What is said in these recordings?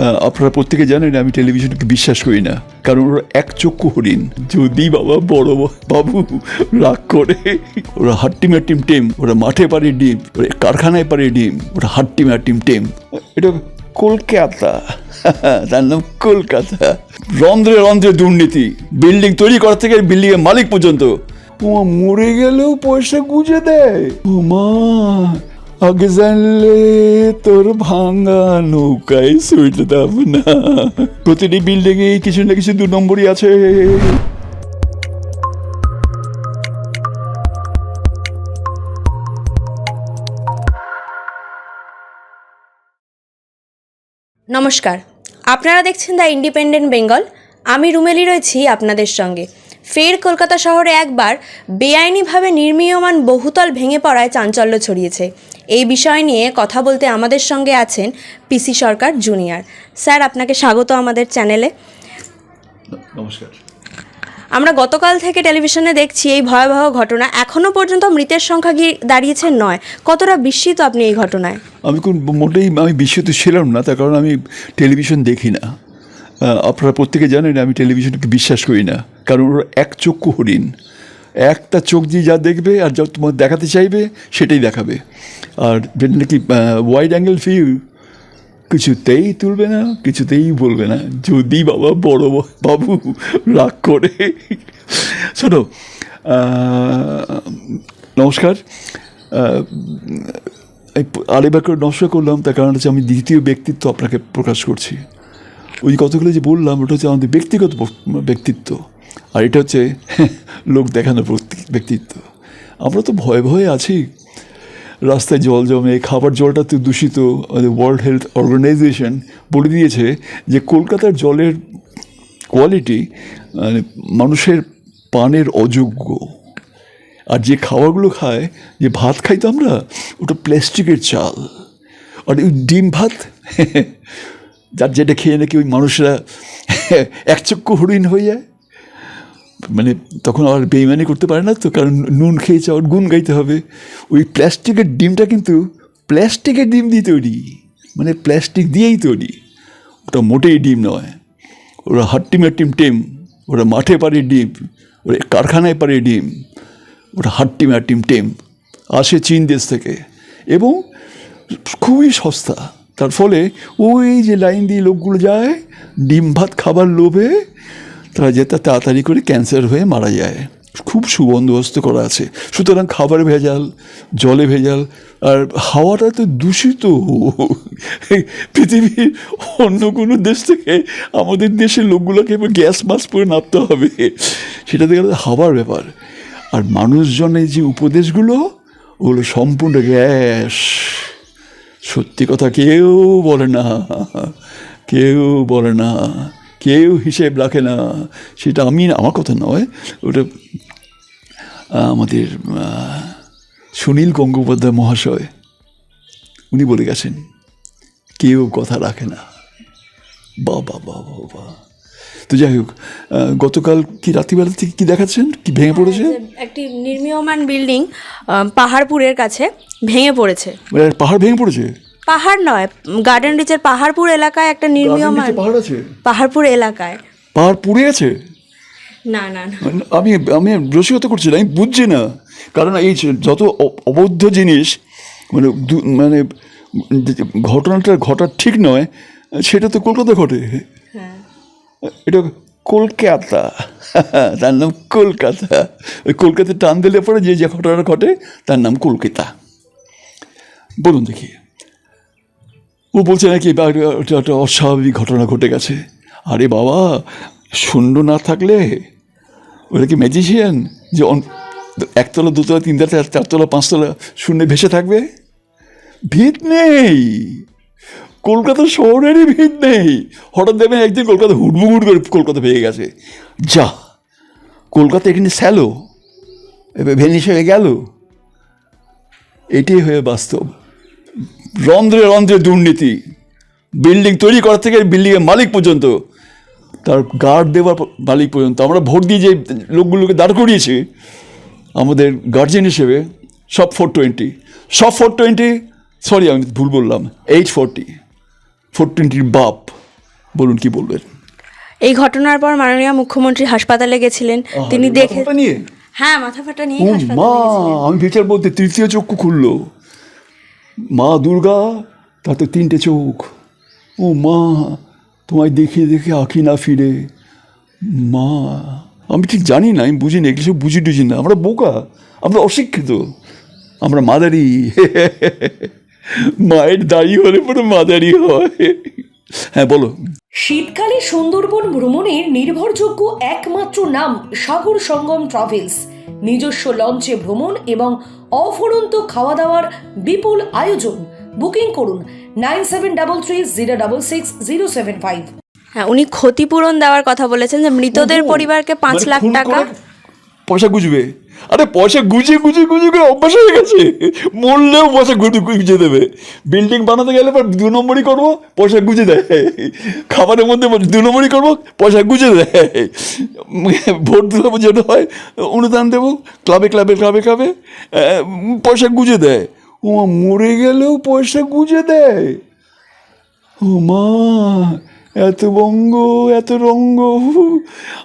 আপনারা প্রত্যেকে জানেন আমি টেলিভিশনকে বিশ্বাস করি না। কারণ ওরা এক চক্ষু হরিণ। যদি বাবা বড় বাবু রাগ করে, ওরা হাট্টিম হাট্টিম টেম, ওরা মাঠে পারে ডিম, ওরা কারখানায় পারে ডিম, ওরা হাট্টিম হাট্টিম টেম। এটা কলকাতা। তার নাম কলকাতা। রন্ধ্রে রন্ধ্রে দুর্নীতি। বিল্ডিং তৈরি করা থেকে বিল্ডিং এর মালিক পর্যন্ত। ও মরে গেলেও পয়সা গুজে দেয়। মা আগে তোর ভাঙা নৌকায় সুইটতাম না। প্রতিটি বিল্ডিং এ কিছু না কিছু দু নম্বরই আছে। নমস্কার। আপনারা দেখছেন দ্য ইন্ডিপেন্ডেন্ট বেঙ্গল। আমি রুমেলি রয়েছি আপনাদের সঙ্গে। ফের কলকাতা শহরে একবার বেআইনিভাবে নির্মীয়মান বহুতল ভেঙে পড়ায় চাঞ্চল্য ছড়িয়েছে। এই বিষয় নিয়ে কথা বলতে আমাদের সঙ্গে আছেন পিসি সরকার জুনিয়র। স্যার আপনাকে স্বাগত আমাদের চ্যানেলে। নমস্কার। আমরা গতকাল থেকে টেলিভিশনে দেখছি এই ভয়াবহ ঘটনা। এখনও পর্যন্ত মৃতের সংখ্যা গিয়ে দাঁড়িয়েছে নয়। কতটা বিস্মিত আপনি এই ঘটনায়? আমি কোন মোটেই আমি বিস্মিত ছিলাম না তার কারণ আমি টেলিভিশন দেখি না। আপনারা প্রত্যেকে জানেন আমি টেলিভিশনকে বিশ্বাস করি না। কারণ ওরা এক চক্ষু হরিণ একটা চোখ দিয়ে যা দেখবে আর যা তোমার দেখাতে চাইবে, সেটাই দেখাবে। আর যেটা নাকি ওয়াইড অ্যাঙ্গেল ভিউ কিছুতেই তুলবে না, কিছুতেই বলবে না। যদি বাবা বড় বাবু রাগ করে। শোনো নমস্কার। আরেকবার করে নষ্ট করলাম, তার কারণ হচ্ছে আমি দ্বিতীয় ব্যক্তিত্ব আপনাকে প্রকাশ করছি। ওই কথাগুলো যে বললাম, ওটা হচ্ছে আমাদের ব্যক্তিগত ব্যক্তিত্ব। আর এটা হচ্ছে লোক দেখানো ব্যক্তিত্ব। আমরা তো ভয়ে ভয়ে আছি। রাস্তায় জল জমে, খাবার জলটা তো দূষিত ওয়ার্ল্ড হেলথ অর্গানাইজেশন বলে দিয়েছে যে কলকাতার জলের কোয়ালিটি মানে মানুষের পানের অযোগ্য। আর যে খাবারগুলো খায়, যে ভাত খাই তো আমরা, ওটা প্লাস্টিকের চাল। আর ওই ডিম ভাত, যার যেটা খেয়ে নাকি ওই মানুষরা একচক্ষু হরিণ হয়ে যায়। মানে তখন আবার বেইমানি করতে পারে না তো, কারণ নুন খেয়েছে আবার গুণ গাইতে হবে। ওই প্লাস্টিকের ডিমটা কিন্তু প্লাস্টিকের ডিম দিয়ে তৈরি মানে প্লাস্টিক দিয়েই তৈরি। ওটা মোটেই ডিম নয়, ওরা হাট্টিম হাট্টিম টেম ওরা মাঠে পারে ডিম, ওরা কারখানায় পারে ডিম ওটা হাট্টিম হাট্টিম টেম, আসে চীন দেশ থেকে। এবং খুবই সস্তা, তার ফলে ওই যে লাইন দিয়ে লোকগুলো যায়, ডিম ভাত খাবার লোভে তারা যেতে তাড়াতাড়ি করে ক্যান্সার হয়ে মারা যায়। খুব সুবন্দোবস্ত করা আছে। সুতরাং খাবার ভেজাল, জলে ভেজাল, আর হাওয়াটা তো দূষিত। পৃথিবীর অন্য কোনো দেশ থেকে আমাদের দেশের লোকগুলোকে এবার গ্যাস মাস্ক পরে নামতে হবে। সেটা থেকে হাওয়ার ব্যাপার। আর মানুষজনের যে উপদেশগুলো, ওগুলো সম্পূর্ণ গ্যাস। সত্যি কথা কেউ বলে না। কেউ বলে না। কেউ হিসেব রাখে না। সেটা আমি না- আমার কথা নয়। ওটা আমাদের সুনীল গঙ্গোপাধ্যায় মহাশয় উনি বলে গেছেন কেউ কথা রাখে না। বাবা বাবা বাবা তো যাই হোক গতকাল কি রাত্রিবেলা থেকে কি দেখাচ্ছেন? কি ভেঙে পড়েছে? একটি নির্মীয়মান বিল্ডিং পাহাড়পুরের কাছে ভেঙে পড়েছে। মানে পাহাড় ভেঙে পড়েছে? পাহাড় নয় গার্ডেন রিচের পাহাড়পুর এলাকায় একটা নির্মীয়মান পাহাড় আছে? পাহাড়পুর এলাকায়। পাহাড় পুড়ে আছে? না না না। মানে আমি আমি রসিকতা করছি না আমি বুঝছি না। কারণ এই যত অবৈধ জিনিস মানে মানে ঘটনাটা ঘটা ঠিক নয় সেটা তো কলকাতা ঘটে। হ্যাঁ। এটা কলকাতা। তার নাম কলকাতা। ওই কলকাতা টান দিলে পরে যে যে ঘটনা ঘটে তার নাম কলকাতা। বলুন দেখি। ও বলছে নাকি একটা অস্বাভাবিক ঘটনা ঘটে গেছে। আরে বাবা, শূন্য না থাকলে, ওরা কি ম্যাজিশিয়ান যে একতলা, দুতলা, তিনতলা, চার- চারতলা, পাঁচতলা শূন্যে ভেসে থাকবে? ভিত নেই। কলকাতা শহরেরই ভিত নেই। হঠাৎ দেখবেন একদিন কলকাতা হুড়মুড় করে কলকাতা ভেঙে গেছে। যা, কলকাতা এখানে স্যালো এবার ভেনিস হয়ে গেল। এটাই হয়ে বাস্তব। রন্ধ্রে রন্ধ্রে দুর্নীতি। বিল্ডিং তৈরি করা থেকে বিল্ডিংয়ের মালিক পর্যন্ত। তার গার্ড দেওয়ার মালিক পর্যন্ত। আমরা ভোট দিয়ে যে লোকগুলোকে দাঁড় করিয়েছি আমাদের গার্জেন হিসেবে সব ফোর টোয়েন্টি সব ফোর টোয়েন্টি সরি আমি ভুল বললাম এইট ফোরটি ফোর টোয়েন্টির বাপ বলুন কি বলবেন? এই ঘটনার পর মাননীয় মুখ্যমন্ত্রী হাসপাতালে গেছিলেন। তিনি দেখে হ্যাঁ মাথা ফাটা নিয়ে মা আমি বেচার বলতে তৃতীয় চক্ষু খুললো। মা দুর্গা, তাতে তিনটে চোখ। ও মা, তোমায় দেখে দেখে আঁকি না ফিরে। মা, আমি ঠিক জানি না, আমি বুঝি না কিছু বুঝি টুঝি না। আমরা বোকা, আমরা অশিক্ষিত, আমরা মাদারি। মায়ের দাড়ি হলে পরে মাদারি হয়। হ্যাঁ বলো। শীতকালে সুন্দরবন ভ্রমণের নির্ভরযোগ্য একমাত্র নাম সাগর সঙ্গম ট্রাভেলস। নিজস্ব লঞ্চে ভ্রমণ এবং অফুরন্ত খাওয়া দাওয়ার বিপুল আয়োজন। বুকিং করুন nine seven double three zero double six zero seven five. হ্যাঁ উনি ক্ষতিপূরণ দেওয়ার কথা বলেছেন যে মৃতদের পরিবারকে পাঁচ মানে লাখ টাকা পয়সা গুজবে। আরে পয়সা গুজে গুজে গুজে করে অভ্যাস হয়ে গেছে। মরলেও পয়সা গুজে গুজে দেবে। বিল্ডিং বানাতে গেলে পর দু নম্বরই করব, পয়সা গুজে দেয়। খাবারের মধ্যে দু নম্বরই করব, পয়সা গুজে দেয়। ভোট দেবো যেটা হয়, অনুদান দেবো ক্লাবে ক্লাবে ক্লাবে ক্লাবে পয়সা গুজে দেয়। ও মরে গেলেও পয়সা গুজে দেয়। ও মা এত বঙ্গ এত রঙ্গ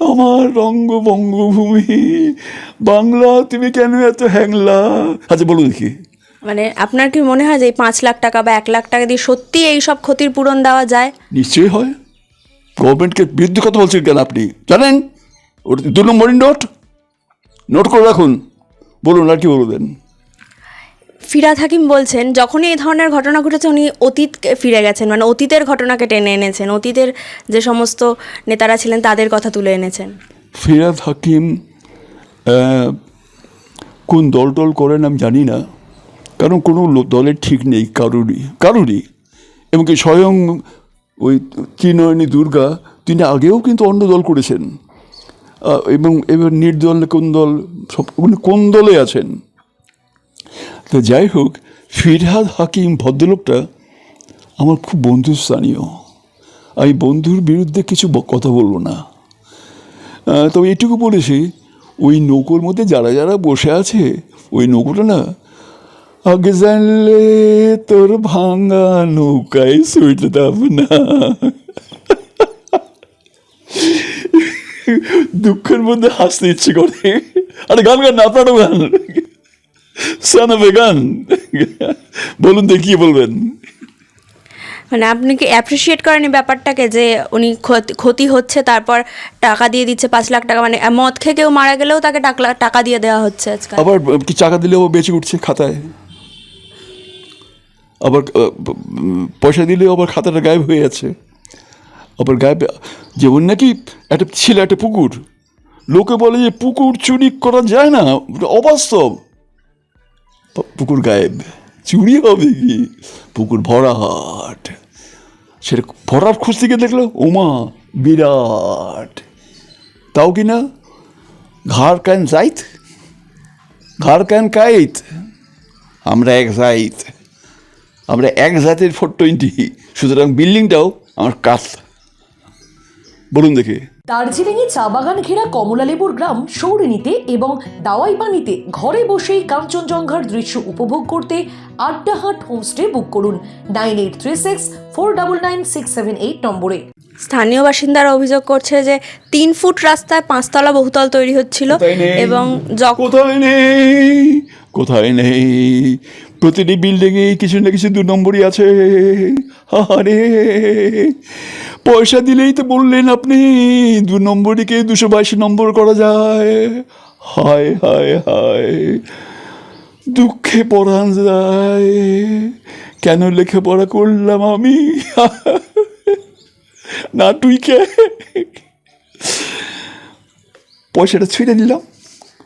আমার রঙ্গ বঙ্গভূমি। বাংলা তুমি কেন এত হ্যাংলা? আচ্ছা বলো দেখি। মানে আপনার কি মনে হয় যে এই পাঁচ লাখ টাকা বা এক লাখ টাকা দিয়ে সত্যি এই সব ক্ষতির পূরণ দেওয়া যায়? নিশ্চয়ই হয়। গভর্নমেন্টকে বিরুদ্ধে কথা বলছেন কেন আপনি? জানেন? ওটা দু নম্বরই নোট। নোট করে রাখুন। বলুন আর কি বলবেন? ফিরাদ হাকিম বলছেন, যখনই এই ধরনের ঘটনা ঘটেছে, উনি অতীতকে ফিরে গেছেন মানে অতীতের ঘটনাকে টেনে এনেছেন। অতীতের যে সমস্ত নেতারা ছিলেন, তাদের কথা তুলে এনেছেন। ফিরাদ হাকিম কোন দল টল করেন আমি জানি না। কারণ কোনো দলের ঠিক নেই, কারুরই কারুরই। এমনকি স্বয়ং ওই চিনয়নী দুর্গা, তিনি আগেও কিন্তু অন্য দল করেছেন। এবং এবার নির্দল কোন দল, সব উনি কোন দলে আছেন? তো যাই হোক, ফিরহাদ হাকিম ভদ্রলোকটা আমার খুব বন্ধুস্থানীয় আমি বন্ধুর বিরুদ্ধে কিছু কথা বলব না। তবে এটুকু বলেছি, ওই নৌকোর মধ্যে যারা যারা বসে আছে, ওই নৌকোটা না, আগে জানলে তোর ভাঙা নৌকায় সুইটতাম না। দুঃখের মধ্যে হাসতে ইচ্ছে করে। আরে গান গান না, আপনারও গান। সানাবে গান বলুন দেখি বলবেন মানে আপনি কি অ্যাপ্রিসিয়েট করেন এই ব্যাপারটাকে যে উনি ক্ষতি- হচ্ছে তারপর টাকা দিয়ে দিচ্ছে পাঁচ লাখ টাকা? মানে মদ খেয়ে কেউ মারা গেলেও তাকে টাকা টাকা দিয়ে দেওয়া হচ্ছে আজকাল। আবার কি টাকা দিলেও বেঁচে উঠছে খাতায়? আবার পয়সা দিলেও আবার খাতাটা গায়েব হয়ে যাচ্ছে আবার গায়েব যেমন নাকি একটা ছিল একটা পুকুর। লোকে বলে যে পুকুর চুরি করা যায় না অবাস্তব। পুকুর গায়েব, চুরি হবে কি? পুকুর ভরাট সেটা ভরাট খুঁজতে গিয়ে দেখল? ওমা বিরাট। তাও কি না? ঘর কেন যাইত ঘর কেন কাইত? আমরা এক জাইত। আমরা এক জাতের ফোর টোয়েন্টি। সুতরাং বিল্ডিংটাও আমার কাজ বলুন দেখে। দার্জিলিংয়ে চা বাগান ঘেরা কমলালেবুর গ্রাম সৌরিনীতে এবং দাওয়াই পানিতে ঘরে বসেই কাঞ্চনজঙ্ঘার দৃশ্য উপভোগ করতে আড্ডাহাট হোমস্টে বুক করুন nine eight three six four double nine six seven eight নম্বরে। স্থানীয় বাসিন্দারা অভিযোগ করছে যে তিন ফুট রাস্তায় পাঁচতলা বহুতল তৈরি হচ্ছিল এবং কোথায় নেই? কোথায় নেই? প্রতিটি বিল্ডিংয়ে কিছু না কিছু দু নম্বরই আছে। আরে পয়সা দিলেই তো বললেন আপনি, দু নম্বরীকে দুশো বাইশ নম্বর করা যায়। হায় হায় হায়, দুঃখে পড়ান যায়। কেন লেখাপড়া করলাম আমি? না, তুই কে? পয়সাটা ছুঁড়ে দিলাম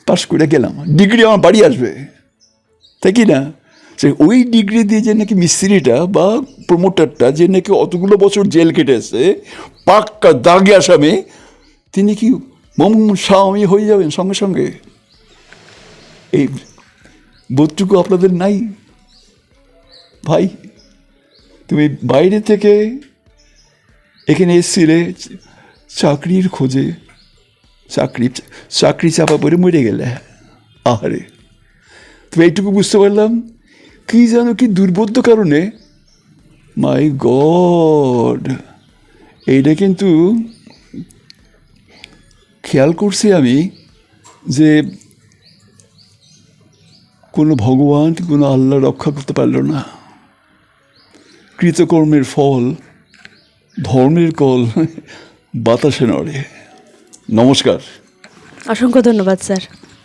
পাশ করে গেলাম। ডিগ্রি আমার বাড়ি আসবে। তাই কি না? সে ওই ডিগ্রি দিয়ে যে নাকি মিস্ত্রিটা বা প্রমোটারটা যে নাকি অতগুলো বছর জেল কেটেছে, পাক্কা দাগে আসামে, তিনি কি মম স্বামী হয়ে যাবেন সঙ্গে সঙ্গে? এই বোধটুকু আপনাদের নাই? ভাই, তুমি বাইরে থেকে এখানে এসছিলে, চাকরির খোঁজে, চাকরি চাকরি চাপা পড়ে মরে গেলে। আহারে তবে এইটুকু বুঝতে পারলাম? কি যেন কি দুর্বোধ্য কারণে? মাই গড এইটা কিন্তু খেয়াল করছি আমি যে কোনো ভগবান কোনো আল্লাহ রক্ষা করতে পারল না। কৃতকর্মের ফল, ধর্মের কল বাতাসে নড়ে। নমস্কার। অসংখ্য ধন্যবাদ, স্যার।